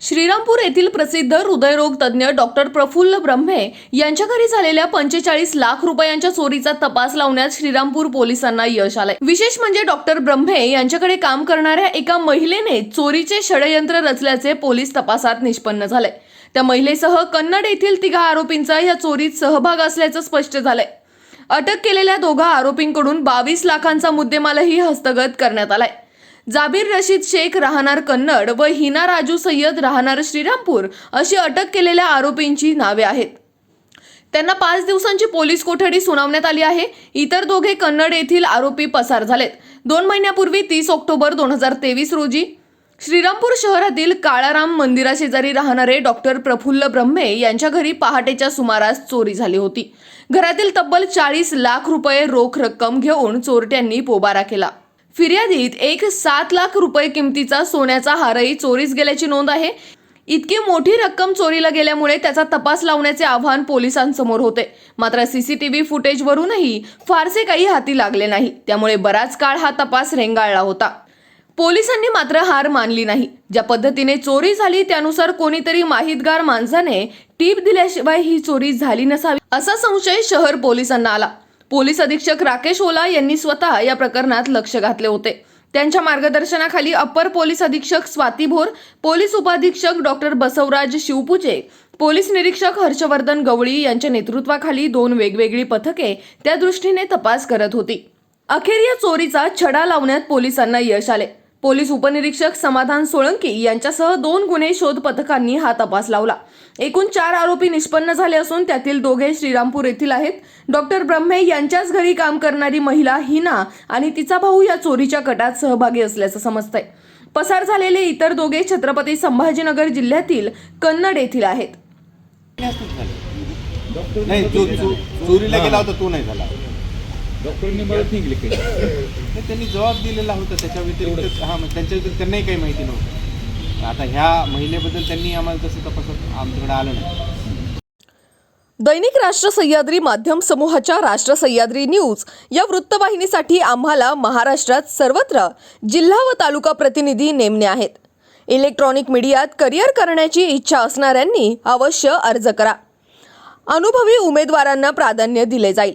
श्रीरामपूर येथील प्रसिद्ध हृदयरोग तज्ज्ञ डॉक्टर प्रफुल्ल ब्रह्मे यांच्या घरी झालेल्या पंचेचाळीस लाख रुपयांच्या चोरीचा तपास लावण्यात श्रीरामपूर पोलिसांना यश आलंय. विशेष म्हणजे डॉक्टर ब्रह्मे यांच्याकडे काम करणाऱ्या एका महिलेने चोरीचे षडयंत्र रचल्याचे पोलीस तपासात निष्पन्न झाले त्या महिलेसह कन्नड येथील तिघा आरोपींचा या चोरीत सहभाग असल्याचं स्पष्ट झालंय. अटक केलेल्या दोघा आरोपींकडून बावीस लाखांचा मुद्देमालही हस्तगत करण्यात आलाय. जाबीर रशीद शेख राहणार कन्नड व हिना राजू सय्यद राहणार श्रीरामपूर अशी अटक केलेल्या आरोपींची नावे आहेत. त्यांना पाच दिवसांची पोलीस कोठडी सुनावण्यात आली आहे. इतर दोघे कन्नड येथील आरोपी पसार झालेत. दोन महिन्यापूर्वी तीस ऑक्टोबर दोन हजार तेवीस रोजी श्रीरामपूर शहरातील काळाराम मंदिराशेजारी राहणारे डॉक्टर प्रफुल्ल ब्रह्मे यांच्या घरी पहाटेच्या सुमारास चोरी झाली होती. घरातील तब्बल चाळीस लाख रुपये रोख रक्कम घेऊन चोरट्यांनी पोबारा केला. फिर्यादीत एक सात लाख रुपये किमतीचा सोन्याचा हारही चोरीस गेल्याची नोंद आहे. इतकी मोठी रक्कम चोरीला गेल्यामुळे त्याचा तपास लावण्याचे आव्हान पोलिसांसमोर होते. मात्र सीसीटीव्ही फुटेजवरूनही फारसे काही हाती लागले नाही. त्यामुळे बराच काळ हा तपास रेंगाळला होता. पोलिसांनी मात्र हार मानली नाही. ज्या पद्धतीने चोरी झाली त्यानुसार कोणीतरी माहितगार माणसाने टीप दिल्याशिवाय ही चोरी झाली नसावी असा संशय शहर पोलिसांना आला. पोलीस अधीक्षक राकेश ओला यांनी स्वतः या प्रकरणात लक्ष घातले होते. त्यांच्या मार्गदर्शनाखाली अप्पर पोलीस अधीक्षक स्वाती भोर पोलीस उपाधीक्षक डॉक्टर बसवराज शिवपूजे पोलीस निरीक्षक हर्षवर्धन गवळी यांच्या नेतृत्वाखाली दोन वेगवेगळी पथके त्या दृष्टीने तपास करत होती. अखेर या चोरीचा छडा लावण्यात पोलिसांना यश आले. पोलीस उपनिरीक्षक समाधान सोळंकी यांच्यासह दोन गुन्हे शोध पथकांनी हा तपास लावला. एकूण चार आरोपी निष्पन्न झाले असून त्यातील दोघे श्रीरामपूर येथील आहेत. डॉक्टर ब्रह्मे यांच्याच घरी काम करणारी महिला हिना आणि तिचा भाऊ या चोरीच्या कटात सहभागी असल्याचं समजतंय. पसार झालेले इतर दोघे छत्रपती संभाजीनगर जिल्ह्यातील कन्नड येथील आहेत. नाही चोरीला गेला होता तो नाही झाला. डॉक्टरांनी मला निघले काही नाही, त्यांनी जबाब दिलेला होता त्याच्या व्यतिरिक्त. हा मग त्यांच्याबद्दल त्यांनाही काही माहिती नव्हतं. आता ह्या महिलेबद्दल त्यांनी आम्हाला तसं तपासात आमच्याकडे आलं नाही. दैनिक राष्ट्र सह्याद्री माध्यम समूहाच्या राष्ट्र सह्याद्री न्यूज या वृत्तवाहिनीसाठी आम्हाला महाराष्ट्रात सर्वत्र जिल्हा व तालुका प्रतिनिधी नेमणे आहेत. इलेक्ट्रॉनिक मीडियात करिअर करण्याची इच्छा असणाऱ्यांनी अवश्य अर्ज करा. अनुभवी उमेदवारांना प्राधान्य दिले जाईल.